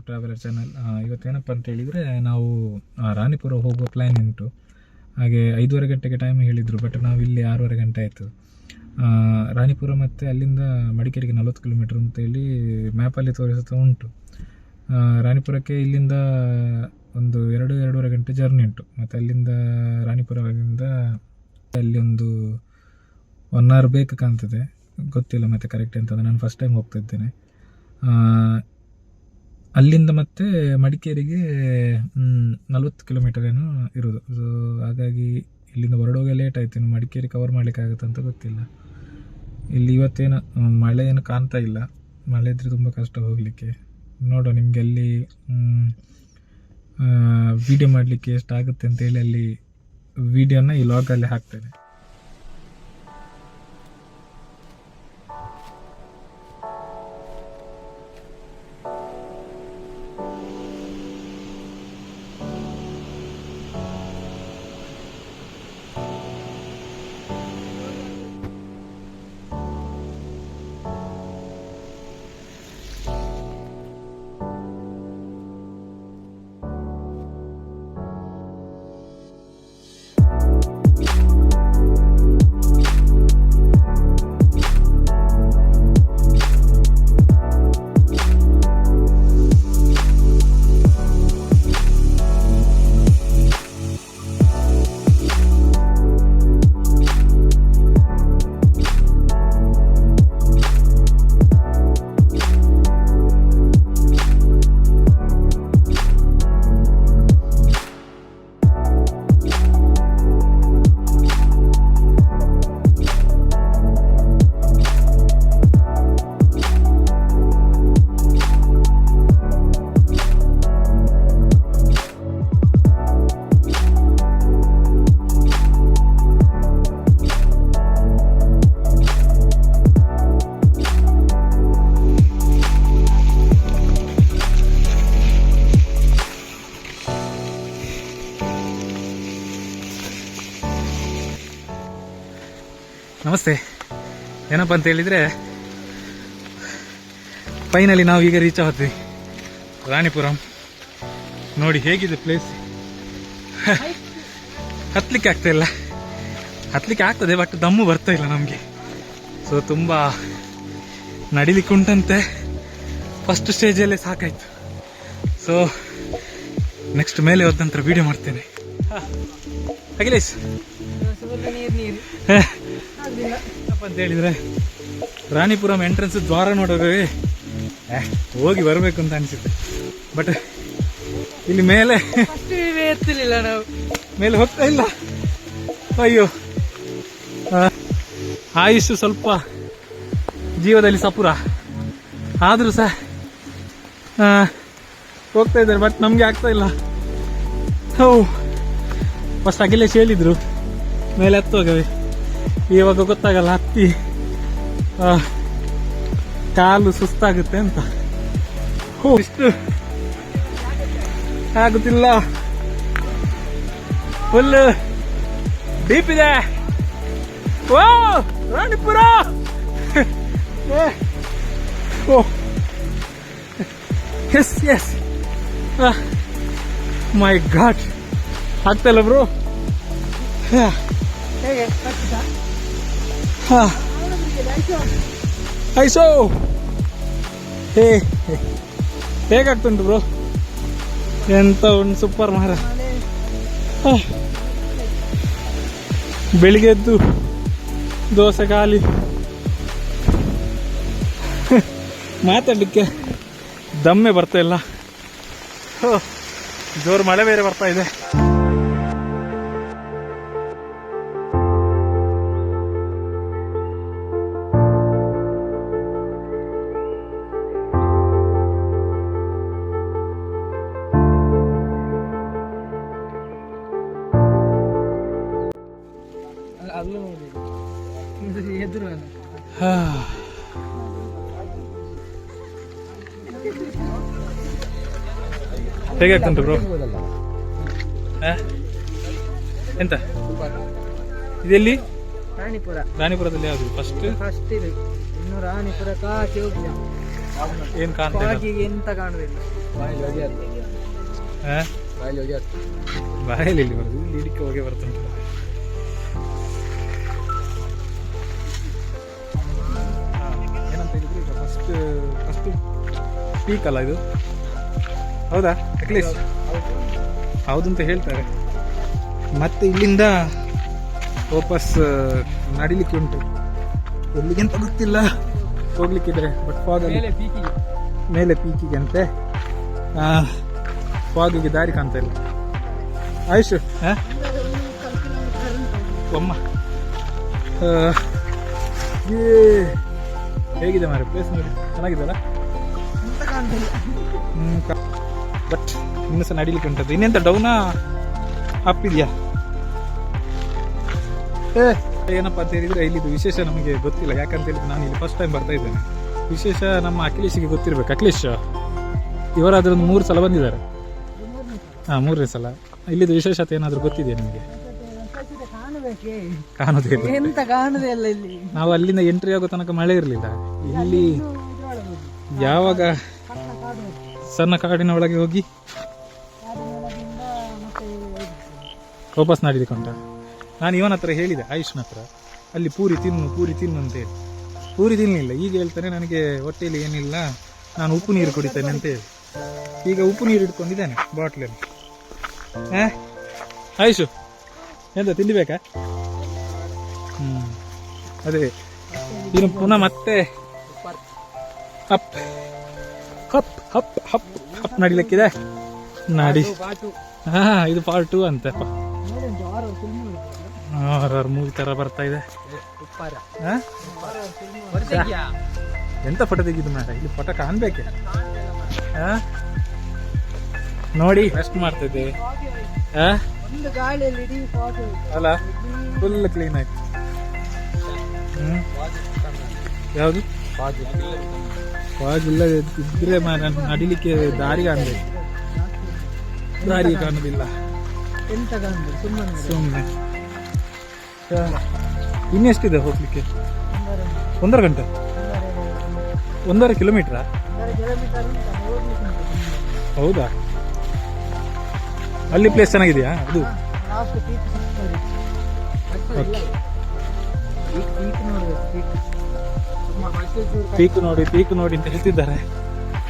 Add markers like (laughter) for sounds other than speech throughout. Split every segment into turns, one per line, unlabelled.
Traveller channel ಇವತ್ತೇನಪ್ಪ ಅಂತ ಹೇಳಿದರೆ ನಾವು ರಾಣಿಪುರ ಹೋಗುವ ಪ್ಲ್ಯಾನ್ ಉಂಟು. ಹಾಗೆ ಐದೂವರೆ ಗಂಟೆಗೆ ಟೈಮ್ ಹೇಳಿದರು ಬಟ್ ನಾವು ಇಲ್ಲಿ ಆರೂವರೆ ಗಂಟೆ ಆಯಿತು. ರಾಣಿಪುರ ಮತ್ತು ಅಲ್ಲಿಂದ ಮಡಿಕೇರಿಗೆ ನಲ್ವತ್ತು ಕಿಲೋಮೀಟ್ರ್ ಅಂತೇಳಿ ಮ್ಯಾಪಲ್ಲಿ ತೋರಿಸುತ್ತಾ ಉಂಟು. ರಾಣಿಪುರಕ್ಕೆ ಇಲ್ಲಿಂದ ಒಂದು ಎರಡು ಎರಡೂವರೆ ಗಂಟೆ ಜರ್ನಿ ಉಂಟು. ಮತ್ತು ಅಲ್ಲಿಂದ ರಾಣಿಪುರದಿಂದ ಅಲ್ಲಿ ಒಂದು ಒನ್ ಅವರ್ ಬೇಕು ಕಾಣ್ತದೆ. ಗೊತ್ತಿಲ್ಲ ಮತ್ತೆ ಕರೆಕ್ಟ್ ಅಂತ ನಾನು ಫಸ್ಟ್ ಟೈಮ್ ಹೋಗ್ತಾ ಆ, ಅಲ್ಲಿಂದ ಮತ್ತೆ ಮಡಿಕೇರಿಗೆ ನಲ್ವತ್ತು ಕಿಲೋಮೀಟರ್ ಏನೋ ಇರೋದು. ಸೊ ಹಾಗಾಗಿ ಇಲ್ಲಿಂದ ಹೊರಡೋಗೆ ಲೇಟ್ ಆಯ್ತು. ಇನ್ನು ಮಡಿಕೇರಿ ಕವರ್ ಮಾಡ್ಲಿಕ್ಕೆ ಆಗುತ್ತೆ ಅಂತ ಗೊತ್ತಿಲ್ಲ. ಇಲ್ಲಿ ಇವತ್ತೇನು ಮಳೆ ಏನು ಕಾಣ್ತಾ ಇಲ್ಲ. ಮಳೆ ಇದ್ರೆ ತುಂಬ ಕಷ್ಟ ಹೋಗಲಿಕ್ಕೆ. ನೋಡೋ ನಿಮಗೆ ಅಲ್ಲಿ ವಿಡಿಯೋ ಮಾಡಲಿಕ್ಕೆ ಎಷ್ಟಾಗುತ್ತೆ ಅಂತೇಳಿ ಅಲ್ಲಿ ವಿಡಿಯೋನ ಈ ಲಾಗಲ್ಲಿ ಹಾಕ್ತೇನೆ. ನಮಸ್ತೆ. ಏನಪ್ಪ ಅಂತ ಹೇಳಿದರೆ ಫೈನಲಿ ನಾವು ಈಗ ರೀಚ್ ಆಗ್ತೀವಿ. ರಾಣಿಪುರಂ. ನೋಡಿ ಹೇಗಿದೆ ಪ್ಲೇಸ್ ಹತ್ತಲಿಕ್ಕೆ ಆಗ್ತಾ ಇಲ್ಲ. ಹತ್ಲಿಕ್ಕೆ ಆಗ್ತದೆ ಬಟ್ ದಮ್ಮು ಬರ್ತಾ ಇಲ್ಲ ನಮಗೆ. ಸೊ ತುಂಬ ನಡಿಲಿಕ್ಕೆ ಉಂಟಂತೆ. ಫಸ್ಟ್ ಸ್ಟೇಜಲ್ಲೇ ಸಾಕಾಯ್ತು. ಸೊ ನೆಕ್ಸ್ಟ್ ಮೇಲೆ ಹೋದ ನಂತರ ವಿಡಿಯೋ ಮಾಡ್ತೇನೆ. ಅಖಿಲೇಶ್. ಏನಪ್ಪ ಅಂತ ಹೇಳಿದ್ರೆ ರಾಣಿಪುರಂ ಎಂಟ್ರೆನ್ಸ್ ದ್ವಾರ ನೋಡೋದೇ ಹೋಗಿ ಬರಬೇಕು ಅಂತ ಅನಿಸುತ್ತೆ. ಬಟ್ ಇಲ್ಲಿ ಮೇಲೆ
ಎತ್ತಲಿಲ್ಲ ನಾವು
ಮೇಲೆ ಹೋಗ್ತಾ ಇಲ್ಲ. ಅಯ್ಯೋ. ಆಯುಷ್ ಸ್ವಲ್ಪ ಜೀವದಲ್ಲಿ ಸಪುರ. ಆದ್ರೂ ಸಹ ಹೋಗ್ತಾ ಇದ್ದಾರೆ ಬಟ್ ನಮಗೆ ಆಗ್ತಾ ಇಲ್ಲ. ಹೌ ಫಸ್ಟ್ ಅಖಿಲೇಶ್ ಹೇಳಿದ್ರು ಮೇಲೆ ಹತ್ತೋಗವೆ. ಇವಾಗ ಗೊತ್ತಾಗಲ್ಲ ಹತ್ತಿ ಕಾಲು ಸುಸ್ತಾಗುತ್ತೆ ಅಂತ. ಇಷ್ಟು ಆಗುತ್ತಿಲ್ಲ ಫುಲ್ ಡೀಪ್ ಇದೆ. ಓ, Ranipura! Oh. Yes yes my God ಇಲ್ಲ ಬ್ರೋ.
ಹೇಗೆ? ಕಟ್ಟಿದ
ಸೋ ಹೇ ಹೇಗಾಗ್ತುಂಟು ಬ್ರೋ? ಎಂತ ಒಂದು ಸೂಪರ್ ಮಾರ. ಬೆಳಿಗ್ಗೆ ಎದ್ದು ದೋಸೆ ಖಾಲಿ. ಮಾತಾಡಲಿಕ್ಕೆ ದಮ್ಮೆ ಬರ್ತಾ ಇಲ್ಲ. ಜೋರು ಮಳೆ ಬೇರೆ ಬರ್ತಾ ಇದೆ. (sighs)
ಎದುರು
ಆಗ್ತಂತ ಬ್ರೋ ಎಂತ? ಇದೆಲ್ಲಿ?
ರಾಣಿಪುರ.
ರಾಣಿಪುರದಲ್ಲಿ ಯಾವುದು? ಫಸ್ಟ್
ಫಸ್ಟ್ ಇದು. ಇನ್ನು ರಾಣಿಪುರ ಕಾಕಿ ಹೋಗಿ
ಏನು ಕಾಣ್ತಾ
ಎಂತ ಕಾಣುದಿಲ್ಲ?
ಬಾಯಲ್ಲಿ ಇಲ್ಲಿ ಬರೋದು. ಇಲ್ಲಿ ಇಡಕ್ಕೆ ಹೋಗಿ ಬರ್ತುಂಟು ಅಷ್ಟು ಫಸ್ಟ್ ಫಸ್ಟ್ ಪೀಕ್ ಅಲ್ಲ ಇದು? ಹೌದಾ? ಅಟ್ಲೀಸ್ಟ್ ಹೌದು ಅಂತ ಹೇಳ್ತಾರೆ. ಮತ್ತೆ ಇಲ್ಲಿಂದ ವಾಪಸ್ ನಡಿಲಿಕ್ಕೆ ಉಂಟು. ಎಲ್ಲಿಗೆ ಅಂತ ಗೊತ್ತಿಲ್ಲ. ಹೋಗ್ಲಿಕ್ಕಿದ್ರೆ ಬಟ್ ಫಾಗ್
ಮೇಲೆ ಪೀಕಿಗೆ
ಅಂತೆ. ಫಾಗಿಗೆ ದಾರಿ ಕಾಣ್ತಾ ಇಲ್ಲ. ಆಯುಷ್ ಆ, ಏ, ಹೇಗಿದೆ ಮಾರೆ ಪ್ಲೇಸ್ ನೋಡಿ.
ಕಾಣುದಿಲ್ಲ
ಬಟ್ ಇನ್ನು ಸಹ ನಡಿಲಿಕ್ಕೆ ಉಂಟದ್ದು. ಇನ್ನೆಂತ ಡೌನಾ ಅಪ್ ಇದೆಯಾ? ಏ ಏನಪ್ಪ ಅಂತ ಹೇಳಿದ್ರೆ ಇಲ್ಲಿದು ವಿಶೇಷ ನಮಗೆ ಗೊತ್ತಿಲ್ಲ. ಯಾಕಂತ ಹೇಳಿದ್ರೆ ನಾನು ಇಲ್ಲಿ ಫಸ್ಟ್ ಟೈಮ್ ಬರ್ತಾ ಇದ್ದೇನೆ. ವಿಶೇಷ ನಮ್ಮ ಅಖಿಲೇಶಿಗೆ ಗೊತ್ತಿರ್ಬೇಕು. ಅಖಿಲೇಶ್ ಇವರಾದ್ರೂ ಒಂದು ಮೂರು ಸಲ ಬಂದಿದ್ದಾರೆ. ಹಾಂ ಮೂರನೇ ಸಲ. ಇಲ್ಲಿದ್ದು ವಿಶೇಷತೆ ಏನಾದರೂ ಗೊತ್ತಿದೆಯಾ ನಿಮಗೆ? ಕಾಣೋದೇ ಇಲ್ಲ.
ಎಂತ ಕಾಣುದೇ ಇಲ್ಲ ಇಲ್ಲಿ?
ನಾವು ಅಲ್ಲಿಂದ ಎಂಟ್ರಿ ಆಗೋ ತನಕ ಮಳೆ ಇರಲಿಲ್ಲ. ಇಲ್ಲಿ ಯಾವಾಗ
ಕಾಡು
ಸಣ್ಣ ಕಾಡಿನ ಒಳಗೆ ಹೋಗಿ
ಮತ್ತೆ
ವಾಪಸ್ ನಾಡಿದಕೊಂಡ ನಾನು ಇವನ ಹತ್ರ ಹೇಳಿದೆ ಆಯುಷ್ನ ಹತ್ರ. ಅಲ್ಲಿ ಪೂರಿ ತಿನ್ನು ಪೂರಿ ತಿನ್ನು ಅಂತ ಹೇಳಿ ಪೂರಿ ತಿನ್ನಲಿಲ್ಲ ಈಗ ಹೇಳ್ತಾನೆ ನನಗೆ ಹೊಟ್ಟೆಯಲ್ಲಿ ಏನಿಲ್ಲ ನಾನು ಉಪ್ಪು ನೀರು ಕುಡಿತೇನೆ ಅಂತ ಹೇಳಿ. ಈಗ ಉಪ್ಪು ನೀರು ಇಟ್ಕೊಂಡಿದ್ದೇನೆ ಬಾಟ್ಲಲ್ಲಿ. ಆಯುಷು? ಎಂತ ತಿಂಡಿಬೇಕಾ ಹ್ಞೂ ಅದೇ ಇನ್ನು ಪುನಃ ಮತ್ತೆ ಹಪ್ ಹಪ್ ಹಪ್ ಹಪ್ ಹಪ್ ನಡಿಲಿಕ್ಕಿದೆ. ನಡಿ. ಹಾ ಇದು ಪಾರ್ಟ್ ಟೂ
ಅಂತ
ಹಾರರ್ ಮೂವಿ ತರ ಬರ್ತಾ ಇದೆ? ಎಂತ ಫೋಟೋ ತೆಗಿದು ಮಾಡ? ಇಲ್ಲಿ ಫೋಟೋ ಕಾಣ್ಬೇಕೆ. ಹಾ? ನೋಡಿ. ರೆಸ್ಟ್ ಮಾಡ್ತಾ ಇದ್ದೇವೆ ಹಾ?
ಒಂದು ಗಾಳಿಯಲ್ಲಿ ಇಡೀ ಫಾಟೋ
ಅಲ್ಲ ಫುಲ್ ಕ್ಲೀನ್ ಆಯ್ತು. ಯಾವುದು? ಇಲ್ಲ ಇದ್ರೆ ನಾನು ನಡಿಲಿಕ್ಕೆ ದಾರಿ ಕಾಣಬೇಕು. ದಾರಿ ಕಾಣುದಿಲ್ಲ.
ಎಂತ ಕಾಣಬೇಕು? ಸುಮ್ಮನೆ
ಸುಮ್ಮನೆ ಇನ್ನೆಷ್ಟಿದೆ ಹೋಗ್ಲಿಕ್ಕೆ? ಒಂದರ ಗಂಟೆ? ಒಂದರ ಕಿಲೋಮೀಟ್ರಾ ಹೌದಾ? ಅಲ್ಲಿ ಪ್ಲೇಸ್ ಚೆನ್ನಾಗಿದೆಯಾ? ಅದು?
ಪೀಕ್
ನೋಡಿ ಪೀಕ್ ನೋಡಿ ಅಂತ ಹೇಳ್ತಿದ್ದಾರೆ.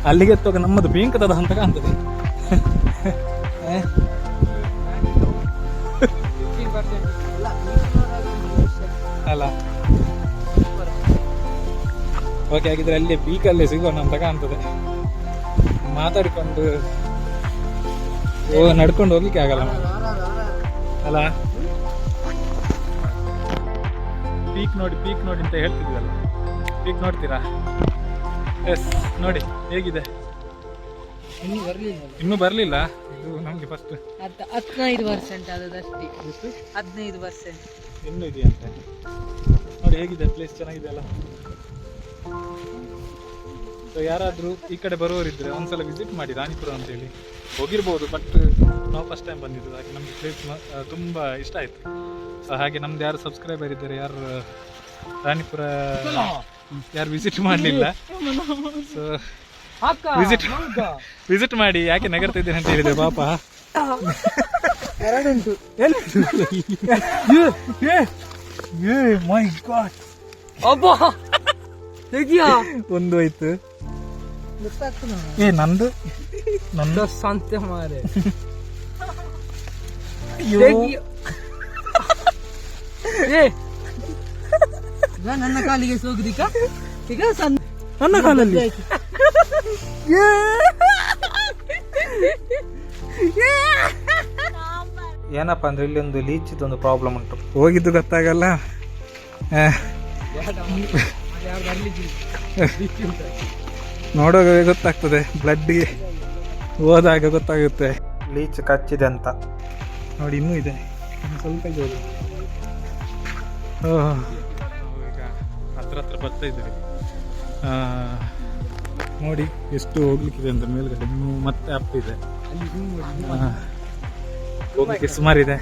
ಅಲ್ಲಿಗೆ ಎತ್ತುವಾಗ ನಮ್ಮದು ಪೀಂಕದ ಅಂತ ಕಾಣ್ತದೆ? ಅಲ್ಲ. ಓಕೆ ಹಾಗಿದ್ರೆ ಅಲ್ಲಿ ಪೀಕಲ್ಲೇ ಸಿಗೋಣ ಅಂತ ಕಾಣ್ತದೆ ಮಾತಾಡಿಕೊಂಡು ಓ ನಡ್ಕೊಂಡು ಹೋಗ್ಲಿಕ್ಕೆ ಆಗಲ್ಲ ಅಲ್ಲ? ಪೀಕ್ ನೋಡಿ ಪೀಕ್ ನೋಡಿ ಅಂತ ಹೇಳ್ತಿದ್ವಲ್ಲ. ಪೀಕ್ ನೋಡ್ತೀರಾ? ಎಸ್ ನೋಡಿ ಹೇಗಿದೆ?
ಇನ್ನು ಬರಲಿಲ್ಲ.
ಇನ್ನೂ ಬರಲಿಲ್ಲ? ಇದು ನಮಗೆ ಫಸ್ಟ್
ಹದಿನೈದು ಪರ್ಸೆಂಟ್ ಅದಷ್ಟೇ ಹದಿನೈದು ಪರ್ಸೆಂಟ್
ಇನ್ನೂ ಇದೆಯಂತೆ. ನೋಡಿ ಹೇಗಿದೆ? ಪ್ಲೇಸ್ ಚೆನ್ನಾಗಿದೆ ಅಲ್ಲ ಸೊ ಯಾರಾದರೂ ಈ ಕಡೆ ಬರುವವರಿದ್ರೆ ಒಂದ್ಸಲ ವಿಸಿಟ್ ಮಾಡಿ ರಾಣಿಪುರ ಅಂತೇಳಿ. ಹೋಗಿರ್ಬೋದು ಬಟ್ ನಾವು ಫಸ್ಟ್ ಟೈಮ್ ಬಂದಿದ್ದು ಹಾಗೆ ನಮಗೆ ಪ್ಲೇಸ್ ತುಂಬ ಇಷ್ಟ ಆಯಿತು ಸೊ ಹಾಗೆ ನಮ್ದು ಯಾರು ಸಬ್ಸ್ಕ್ರೈಬರ್ ಇದ್ದಾರೆ ಯಾರು ರಾಣಿಪುರ ಯಾರು ವಿಸಿಟ್ ಮಾಡಲಿಲ್ಲ ಸೊ ವಿಸಿಟ್ ವಿಸಿಟ್ ಮಾಡಿ ಯಾಕೆ ನಗರ್ತಾ ಇದ್ದೇನೆ ಅಂತ ಹೇಳಿದೆ ಪಾಪ
ಎರಡುಂಟು
ಮೈ ಗಾಡ್
ಅಬ್ಬಾ
ಒಂದು ಆಯ್ತು ಏ ನಂದು? ನಂದು?
ಸಂತೆ ಮಾರೆ. ನನ್ನ ಕಾಲಿಗೆ ಸೋಗುದಿಕ್ಕ ಈಗ ಸಣ್ಣ
ನನ್ನ ಕಾಲಲ್ಲಿ? ಏನಪ್ಪ ಅಂದ್ರೆ ಇಲ್ಲಿ ಒಂದು ಲೀಚಿದ ಒಂದು ಪ್ರಾಬ್ಲಮ್ ಉಂಟು. ಹೋಗಿದ್ದು ಗೊತ್ತಾಗಲ್ಲ. ಆ, ನೋಡುವಾಗ ಗೊತ್ತಾಗ್ತದೆ ಬ್ಲಡ್ಗೆ ಹೋದಾಗ ಗೊತ್ತಾಗುತ್ತೆ. ಲೀಚ್ ಕಚ್ಚಿದೆ ಅಂತ. ನೋಡಿ ಇನ್ನೂ ಇದೆ. ಇನ್ನು ಸ್ವಲ್ಪ ಇದೆ ಹತ್ರ ಹತ್ರ ಬರ್ತಾ ಇದ್ದೀವಿ. ಆ, ನೋಡಿ ಎಷ್ಟು ಹೋಗ್ಲಿಕ್ಕಿದೆ ಅಂತ ಮೇಲ್ಗಡೆ. ಇನ್ನೂ ಮತ್ತೆ ಅಪ್ ಇದೆ. ಹೋಗ್ಲಿಕ್ಕೆ ಸುಮಾರಿದೆ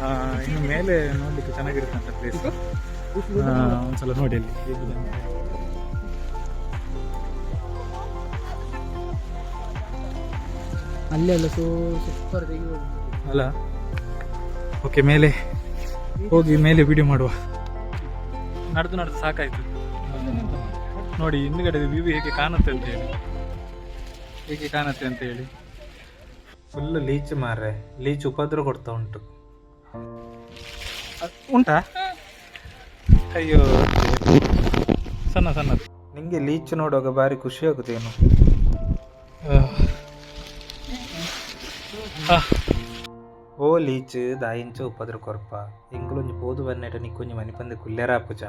ಆ, ಇನ್ನು ಮೇಲೆ ನೋಡ್ಲಿಕ್ಕೆ ಚೆನ್ನಾಗಿರುತ್ತೆ ಅಂತ ಪ್ಲೇಸ್ ಒಂದ್ಸಲ ನೋಡಿ ಅಲ್ಲಿ ಹೇಗಿದೆ
ಅಲ್ಲೆಲ್ಲ ಸೋ ಸೂಪರ್
ಅಲ್ಲ? ಓಕೆ ಮೇಲೆ. ಹೋಗಿ ಮೇಲೆ ವಿಡಿಯೋ ಮಾಡುವ. ನಡೆದು ನಡೆದು ಸಾಕಾಯ್ತು. ನೋಡಿ ಹಿಂದ್ಗಡೆ ವ್ಯೂ ಹೇಗೆ ಕಾಣುತ್ತೆ ಅಂತ ಹೇಳಿ. ಹೇಗೆ ಕಾಣುತ್ತೆ ಅಂತ ಹೇಳಿ. ಫುಲ್ ಲೀಚ್ ಮಾರ್ರೆ. ಲೀಚ್ ಉಪದ್ರ ಕೊಡ್ತಾ ಉಂಟು. ಉಂಟಾ? ಅಯ್ಯೋ ಸಣ್ಣ ಸಣ್ಣ ನಿಂಗೆ ಲೀಚ್ ನೋಡುವಾಗ ಭಾರಿ ಖುಷಿ ಆಗುತ್ತೇನು ಓ ಲೀಚ್ ದಾಯಿಂಚ ಉಪದ್ರ ಕೊರಪ ಎಂಗುಲೊಂಜಿ ಪೋದು ಬನ್ನೆಟ ನಿಕ್ಕೊಂಜಿ ಮನಿ ಪಂದೆ ಕುಲ್ಲೆರ ಪೂಜ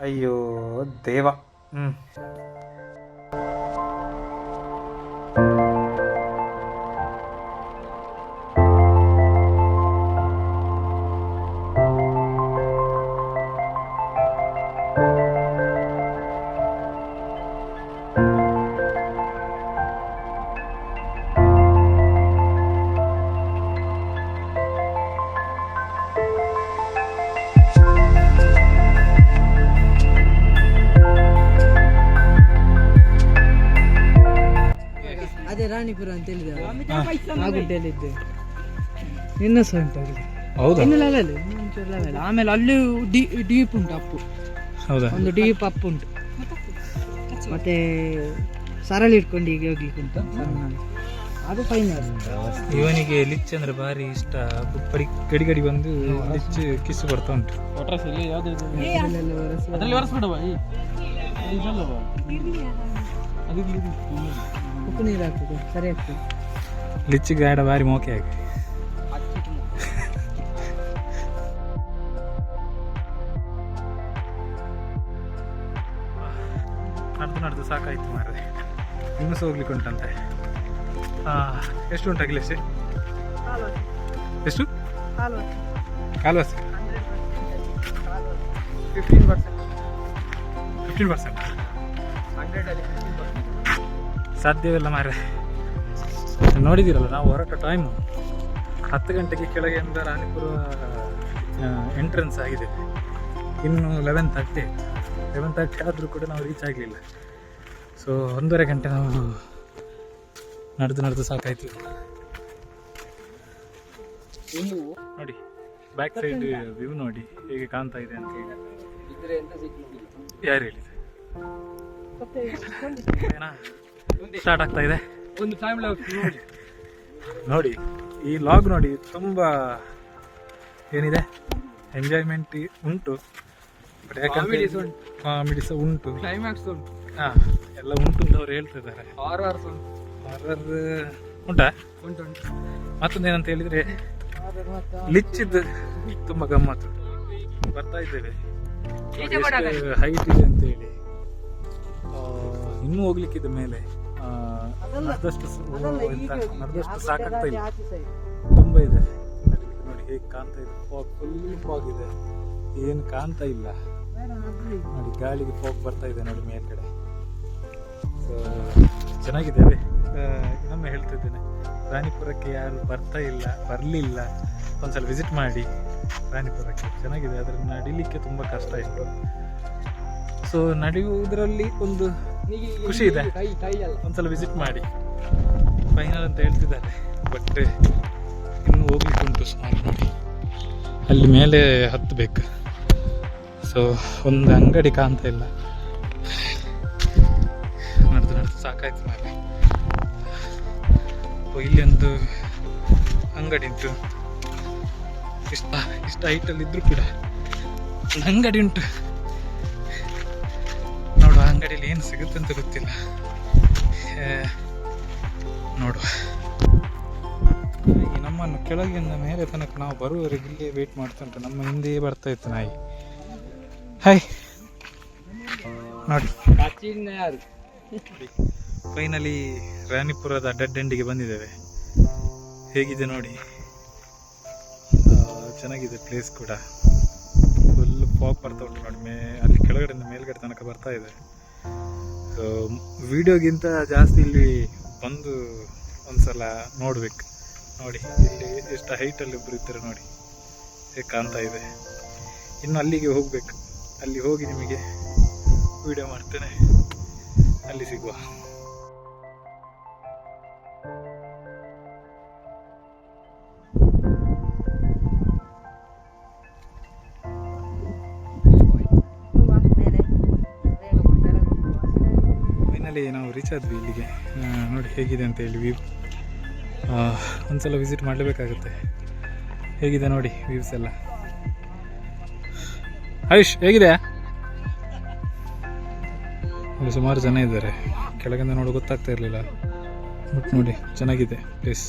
ಅಯ್ಯೋ ದೇವ ಹ್ಮ್
ಅದೇ ರಾಣಿಪುರ ಅಂತ ಹೇಳಿದ್ದೆ ಆಗುಂಟೆಯಲ್ಲಿದ್ದೆ ನಿನ್ನ ಸಹ ಉಂಟು
ಹೌದಾ?
ಇನ್ನು ಲೆವೆಲ್ ಲೆವೆಲ್ ಆಮೇಲೆ ಅಲ್ಲಿ ಡೀಪ್ ಉಂಟು ಅಪ್ಪು.
ಹೌದಾ?
ಒಂದು ಡೀಪ್ ಅಪ್ ಉಂಟು. ಮತ್ತೆ ಸರಳಿ ಇಟ್ಕೊಂಡು ಈಗ ಹೋಗ್ಲಿಕ್ಕೆ ಉಂಟು. ಅದು ಅದು ಫೈನಲ್
ಇವನಿಗೆ ಲಿಚ್ ಅಂದ್ರೆ ಭಾರಿ ಇಷ್ಟ. ಬಡಿ ಗಡಿ ಗಡಿ ಬಂದು ಲಿಚ್ ಕಿಸ್ ಬರ್ತಾ ಉಂಟು.
ಉಪ್ಪು ನೀರು ಹಾಕುದು ಸರಿ ಆಗ್ತದೆ
ಲಿಚ್ಚಿ ಗಾಡ ಭಾರಿ ಮೋಕೆ ಹಾಕಿ. ನಡೆದು ನಡೆದು ಸಾಕಾಯ್ತು ಮಾರ್ರೆ. ಇನ್ನೂ ಸಹ ಹೋಗ್ಲಿಕ್ಕೆ ಉಂಟಂತೆ. ಆ, ಎಷ್ಟು ಉಂಟು ಅಖಿಲೇಶ್ ಎಷ್ಟು? ಕಾಲ್ವಾಸಿ.
Fifteen percent.
Fifteen percent.
ಹಂಡ್ರೆಡಲ್ಲಿ
ಸಾಧ್ಯವಿಲ್ಲ ಮಾರೆ ನೋಡಿದ್ದೀರಲ್ಲ ನಾವು ಹೊರಟ ಟೈಮು ಹತ್ತು ಗಂಟೆಗೆ ಕೆಳಗೆ ಅಂದ ರಾಣಿಪುರ ಎಂಟ್ರೆನ್ಸ್ ಆಗಿದೆ. ಇನ್ನು ಲೆವೆನ್ ತರ್ಟಿ ಲೆವೆನ್ ತರ್ಟಿ ಆದರೂ ಕೂಡ ನಾವು ರೀಚ್ ಆಗಲಿಲ್ಲ. ಸೊ ಒಂದೂವರೆ ಗಂಟೆ ನಾವು ನಡೆದು ನಡೆದು ಸಾಕಾಯ್ತು ನೋಡಿ ಬ್ಯಾಕ್ ಸೈಡ್ ವ್ಯೂ ನೋಡಿ ಹೇಗೆ ಕಾಣ್ತಾ ಇದೆ ಅಂತ ಹೇಳಿ. ಯಾರು ಹೇಳಿದೆ ಸ್ಟಾರ್ಟ್ ಆಗ್ತಾ ಇದೆ.
ಒಂದು ಟೈಮ್ ನೋಡಿ.
ನೋಡಿ ಈ ಲಾಗ್ ನೋಡಿ ತುಂಬ ಏನಿದೆ? ಎಂಜಾಯ್ಮೆಂಟ್ ಉಂಟು. ಬಟ್ ಯಾಕಂದ್ರೆ. ಕಾಮಿಡಿ ಸಹ ಉಂಟು.
ಕ್ಲೈಮ್ಯಾಕ್ಸ್ ಉಂಟು.
ಹಾ ಎಲ್ಲ ಉಂಟು ಅಂತ ಅವ್ರು ಹೇಳ್ತಿದ್ದಾರೆ.
ಹಾರರ್ ಉಂಟು.
ಹಾರರ್ ಉಂಟಾ?
ಉಂಟು. ಉಂಟು
ಮತ್ತೊಂದು ಏನಂತ ಹೇಳಿದ್ರೆ ಲಿಚ್ಚಿದ್ದು ತುಂಬ ಗಮ್ಮತ್ತು. ಬರ್ತಾ ಇದ್ದೇವೆ. ಹೈಟ್ ಇದೆ ಅಂತ ಹೇಳಿ. ಇನ್ನೂ ಹೋಗ್ಲಿಕ್ಕಿದೆ ಮೇಲೆ. ನಡ್ದಷ್ಟು ನಡ್ದಷ್ಟು ಸಾಕಾಗ್ತಾ ಇಲ್ಲ. ತುಂಬ ಇದೆ. ನೋಡಿ ಹೇಗೆ ಕಾಣ್ತಾ ಇದೆ. ಫಾಗ್ ಫುಲ್ ಫಾಗ್ ಇದೆ. ಏನು ಕಾಣ್ತಾ ಇಲ್ಲ. ನೋಡಿ ಗಾಳಿಗೆ ಫಾಗ್ ಬರ್ತಾ ಇದೆ ನೋಡಿ ಮೇಲ್ಗಡೆ. ಸೊ ಚೆನ್ನಾಗಿದೆ ಅದೇ ಆ, ಇನ್ನೊಮ್ಮೆ ಹೇಳ್ತಾ ಇದ್ದೇನೆ. ರಾಣಿಪುರಕ್ಕೆ ಯಾರು ಬರ್ತಾ ಇಲ್ಲ ಬರಲಿಲ್ಲ ಒಂದ್ಸಲ ವಿಸಿಟ್ ಮಾಡಿ ರಾಣಿಪುರಕ್ಕೆ. ಚೆನ್ನಾಗಿದೆ ಅದರ ನಡಿಲಿಕ್ಕೆ ತುಂಬ ಕಷ್ಟ ಇತ್ತು. ಸೊ ನಡೆಯುವುದರಲ್ಲಿ ಒಂದು ಖುಷಿ ಇದೆ. ಒಂದ್ಸಲ ವಿಸಿಟ್ ಮಾಡಿ. ಫೈನಲ್ ಅಂತ ಹೇಳ್ತಿದ್ದಾರೆ. ಬಟ್ ಇನ್ನು ಹೋಗ್ಲಿಕ್ಕೆ ಉಂಟು ಸುಮಾರು ನೋಡಿ ಅಲ್ಲಿ ಮೇಲೆ ಹತ್ತಬೇಕು ಸೊ ಒಂದು ಅಂಗಡಿ ಕಾಣ್ತಾ ಇಲ್ಲ. ನಡೆದು ನಡೆದು ಸಾಕಾಯ್ತು ಮೇಲೆ ಇಲ್ಲಿ ಒಂದು ಅಂಗಡಿ ಉಂಟು ಇಷ್ಟ ಇಷ್ಟ ಹೈಟಲ್ಲಿ ಇದ್ರೂ ಕೂಡ. ಒಂದು ಅಂಗಡಿ ಉಂಟು. ಅಂಗಡಿಯಲ್ಲಿ ಏನು ಸಿಗುತ್ತೆ ಅಂತ ಗೊತ್ತಿಲ್ಲ. ನೋಡುವ ನಮ್ಮನ್ನು ಕೆಳಗಿಂದ ಮೇಲೆ ತನಕ ನಾವು ಬರುವವರೆಗೆ ಇಲ್ಲೇ ವೇಟ್ ಮಾಡ್ತಾ ಉಂಟು. ನಮ್ಮ ಹಿಂದೆ ಬರ್ತಾ ಇತ್ತು ನಾಯಿ. ಹಾಯ್ ನೋಡಿ. ಫೈನಲಿ ರಾಣಿಪುರದ ಡೆಡ್ ಎಂಡಿಗೆ ಬಂದಿದ್ದೇವೆ. ಹೇಗಿದೆ ನೋಡಿ? ಚೆನ್ನಾಗಿದೆ ಪ್ಲೇಸ್ ಕೂಡ. ಫುಲ್ ಫಾಗ್ ಬರ್ತಾ ಉಂಟು ನೋಡಿ. ಮೇ ಅಲ್ಲಿ ಕೆಳಗಡೆಯಿಂದ ಮೇಲ್ಗಡೆ ತನಕ ಬರ್ತಾ ಇದೆ. ವಿಡಿಯೋಗಿಂತ ಜಾಸ್ತಿ ಇಲ್ಲಿ ಬಂದು ಒಂದ್ಸಲ ನೋಡ್ಬೇಕು. ನೋಡಿ, ಇಲ್ಲಿ ಎಷ್ಟು ಹೈಟಲ್ಲಿ ಒಬ್ರು ಇದ್ದಾರೆ ನೋಡಿ. ಕಾಣ್ತಾ ಇದೆ. ಇನ್ನು ಅಲ್ಲಿಗೆ ಹೋಗ್ಬೇಕು. ಅಲ್ಲಿ ಹೋಗಿ ನಿಮಗೆ ವಿಡಿಯೋ ಮಾಡ್ತೇನೆ. ಅಲ್ಲಿ ಸಿಗುವ. ರೀಚ್ ಆದ್ವಿ ಇಲ್ಲಿಗೆ ನೋಡಿ ಹೇಗಿದೆ ಅಂತ ಹೇಳಿ ವ್ಯೂ ಒಂದ್ಸಲ ವಿಸಿಟ್ ಮಾಡಲೇಬೇಕಾಗುತ್ತೆ. ಹೇಗಿದೆ ನೋಡಿ ವ್ಯೂಸ್ ಎಲ್ಲ? ಆಯುಷ್ ಹೇಗಿದೆ? ಅಲ್ಲಿ ಸುಮಾರು ಜನ ಇದ್ದಾರೆ. ಕೆಳಗಿಂದ ನೋಡಿ ಗೊತ್ತಾಗ್ತಾ ಇರಲಿಲ್ಲ. ಬಟ್ ನೋಡಿ, ಚೆನ್ನಾಗಿದೆ ಪ್ಲೇಸ್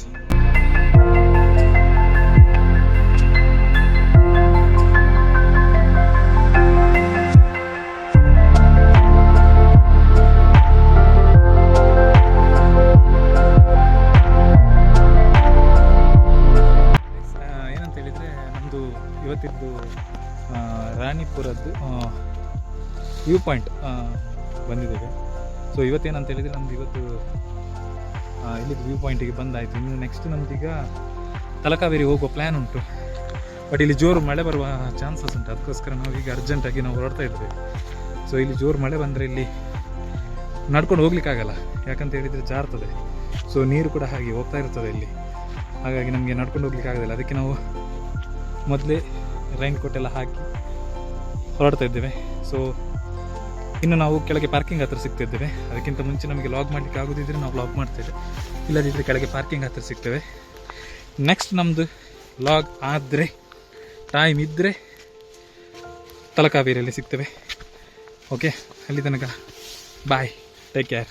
ವ್ಯೂ ಪಾಯಿಂಟ್ ಬಂದಿದ್ದೇವೆ. ಸೊ ಇವತ್ತೇನಂತ ಹೇಳಿದರೆ ನಮ್ದು ಇವತ್ತು ಇಲ್ಲಿ ವ್ಯೂ ಪಾಯಿಂಟಿಗೆ ಬಂದಾಯಿತು. ಇನ್ನು ನೆಕ್ಸ್ಟ್ ನಮ್ದೀಗ ತಲಕಾವೇರಿ ಹೋಗುವ ಪ್ಲ್ಯಾನ್ ಉಂಟು. ಬಟ್ ಇಲ್ಲಿ ಜೋರು ಮಳೆ ಬರುವ ಚಾನ್ಸಸ್ ಉಂಟು. ಅದಕ್ಕೋಸ್ಕರ ನಾವು ಈಗ ಅರ್ಜೆಂಟಾಗಿ ನಾವು ಹೊರಡ್ತಾ ಇದ್ದೇವೆ. ಸೊ ಇಲ್ಲಿ ಜೋರು ಮಳೆ ಬಂದರೆ ಇಲ್ಲಿ ನಡ್ಕೊಂಡು ಹೋಗ್ಲಿಕ್ಕಾಗಲ್ಲ ಯಾಕಂತ ಹೇಳಿದರೆ ಜಾರ್ತದೆ. ಸೊ ನೀರು ಕೂಡ ಹಾಗೆ ಹೋಗ್ತಾ ಇರ್ತದೆ ಇಲ್ಲಿ. ಹಾಗಾಗಿ ನಮಗೆ ನಡ್ಕೊಂಡು ಹೋಗ್ಲಿಕ್ಕೆ ಆಗೋದಿಲ್ಲ. ಅದಕ್ಕೆ ನಾವು ಮೊದಲೇ ರೈನ್ ಕೋಟ್ ಎಲ್ಲ ಹಾಕಿ ಹೊರಡ್ತಾ ಇದ್ದೇವೆ. ಸೊ ಇನ್ನು ನಾವು ಕೆಳಗೆ ಪಾರ್ಕಿಂಗ್ ಹತ್ರ ಸಿಗ್ತಿದ್ದೇವೆ. ಅದಕ್ಕಿಂತ ಮುಂಚೆ ನಮಗೆ ಲಾಗ್ ಮಾಡಲಿಕ್ಕೆ ಆಗೋದಿದ್ರೆ ನಾವು ಲಾಗ್ ಮಾಡ್ತೇವೆ ಇಲ್ಲದಿದ್ದರೆ ಕೆಳಗೆ ಪಾರ್ಕಿಂಗ್ ಹತ್ರ ಸಿಗ್ತೇವೆ. ನೆಕ್ಸ್ಟ್ ನಮ್ಮದು ಲಾಗ್ ಆದರೆ ಟೈಮ್ ಇದ್ದರೆ ತಲಕಾವೇರಿಯಲ್ಲಿ ಸಿಗ್ತೇವೆ. ಓಕೆ ಅಲ್ಲಿ ತನಕ ಬಾಯ್ ಟೇಕ್ ಕೇರ್